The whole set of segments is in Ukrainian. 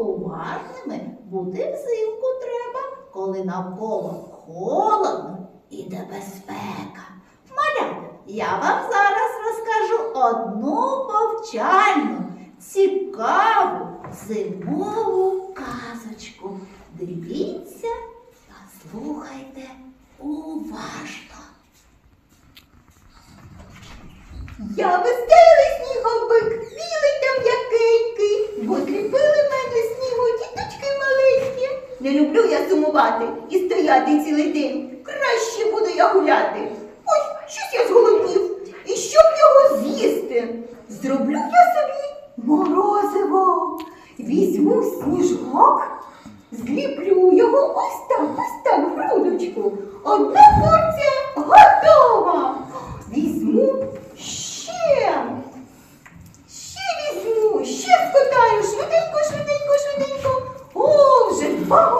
уважними бути взимку треба, коли навколо холодно і небезпека. Маля, я вам зараз розкажу одну повчальну, цікаву зимову казочку. Дивіться та слухайте уважно. Я без спати і стояти цілий день. Краще буду я гуляти. Ой, щось я зголоднів. І щоб його з'їсти, зроблю я собі морозиво. Візьму сніжок, зліплю його ось так, ось так, грудочку. Одна порція готова. Візьму ще. Ще візьму, ще скотаю, швиденько, швиденько, швиденько. О, вже два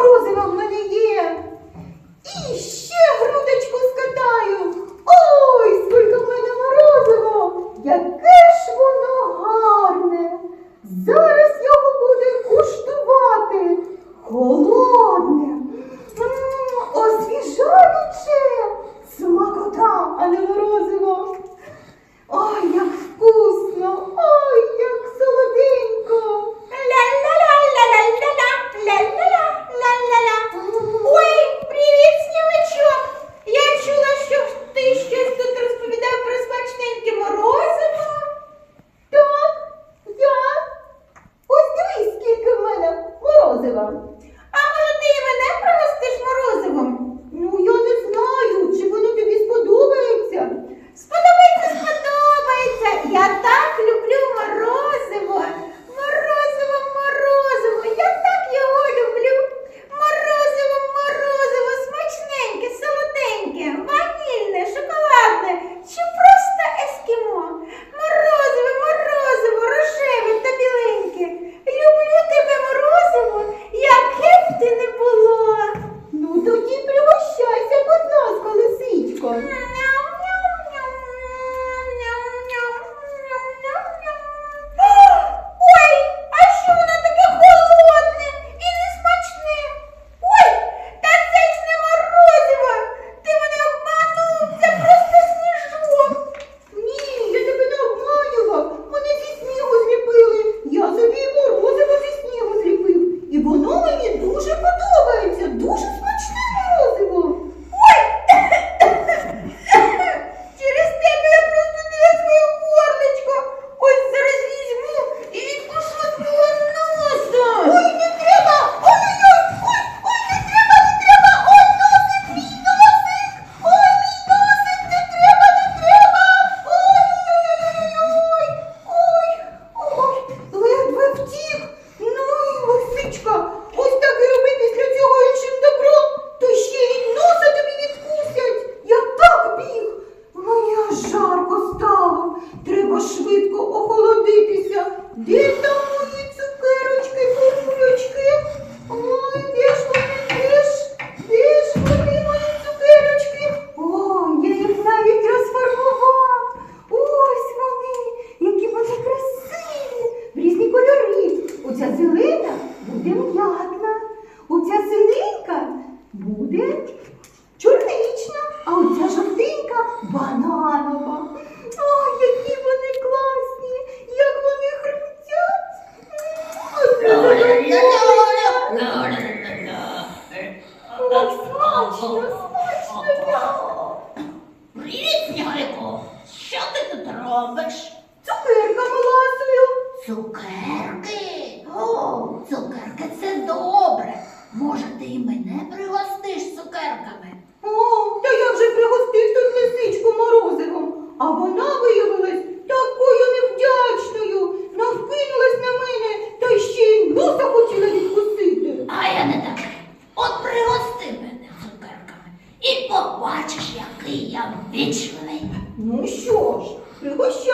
робиш? Цукерками ласую. Цукерки? О, цукерки це добре. Може, ти і мене пригостиш цукерками? О, та я вже пригостив тут лисичку морозивом, а вона виявилась такою невдячною. Навкинулась на мене та ще й носа хотіла відкусити. А я не така. От пригости мене цукерками і побачиш, який я вічний. Ось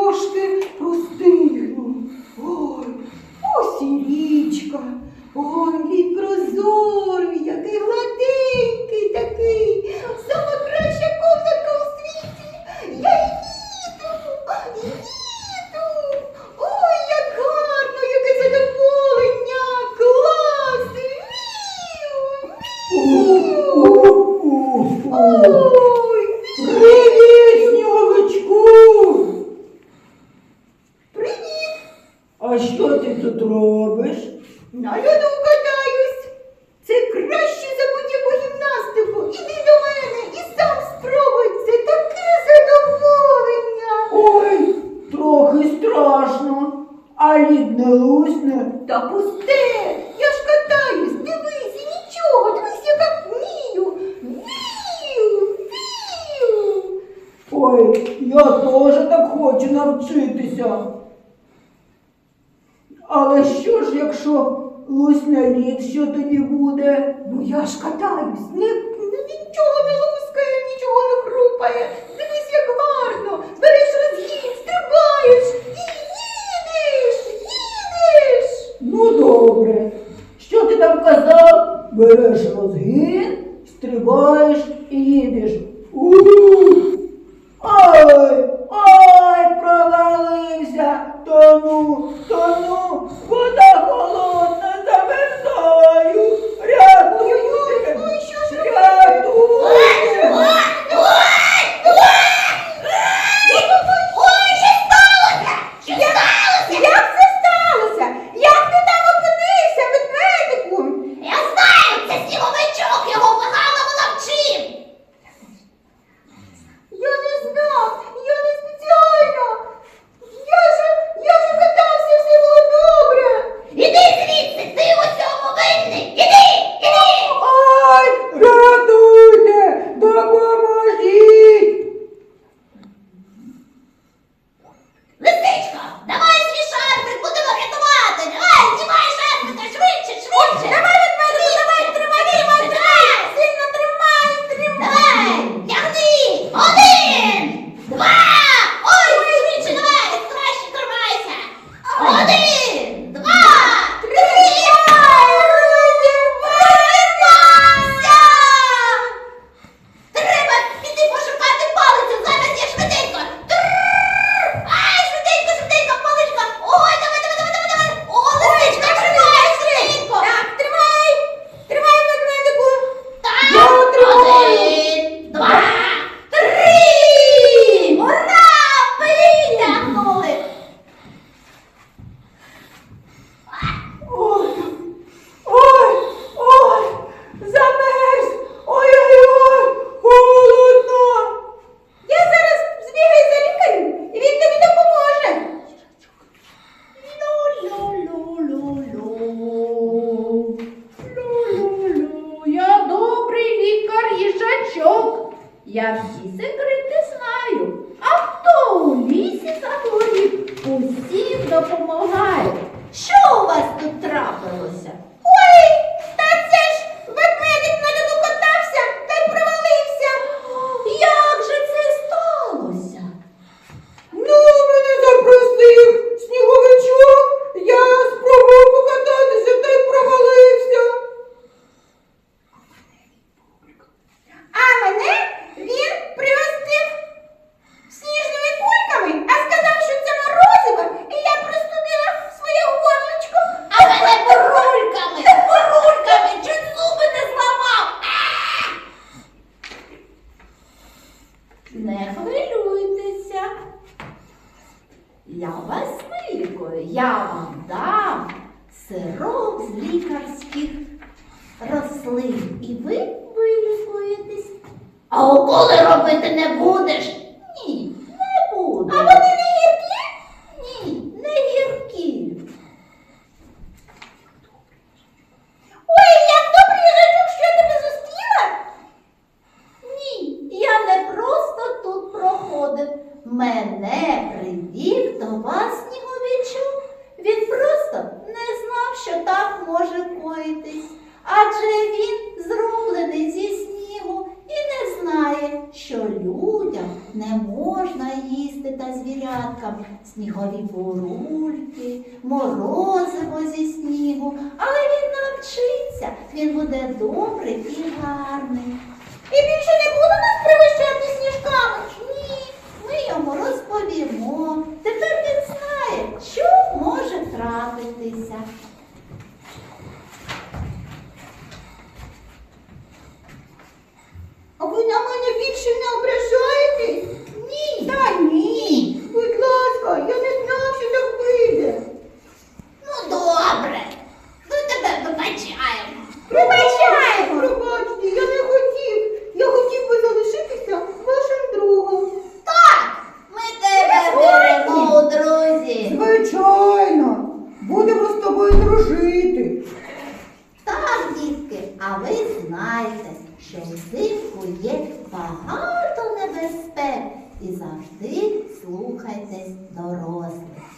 кошти, прости. ріднолусно. Та пусте, я ж катаюсь, дивись, і нічого, дивись, я так вмію. Вію, вію. Ой, я теж так хочу навчитися. Але що ж, якщо лусь на лід, що тоді буде? Бо я ж катаюсь, не Whereas with he Я вас вилікую, я вам дам сироп з лікарських рослин. І ви вилікуєтесь. А уколи робити не будеш. Снігові бурульки, морозиво зі снігу, але він навчиться, він буде добрий і гарний. І більше не буде нас пригощати сніжками. Ні, ми йому розповімо. Тепер він знає, що може трапитися. А ви на мене більше не ображаєтесь? Ні. Та ні. Будь ласка, я не знав, що так вийде. Ну добре. Ми тебе вибачаємо. Вибачаємо. Пробачте, я не хотів. Я хотів би залишитися вашим другом. Так, ми тебе беремо у друзі. Звичайно, будемо з тобою дружити. Так, дітки, а ви знаєте, що взимку є багато небезпек і завжди слухайтесь дорослих.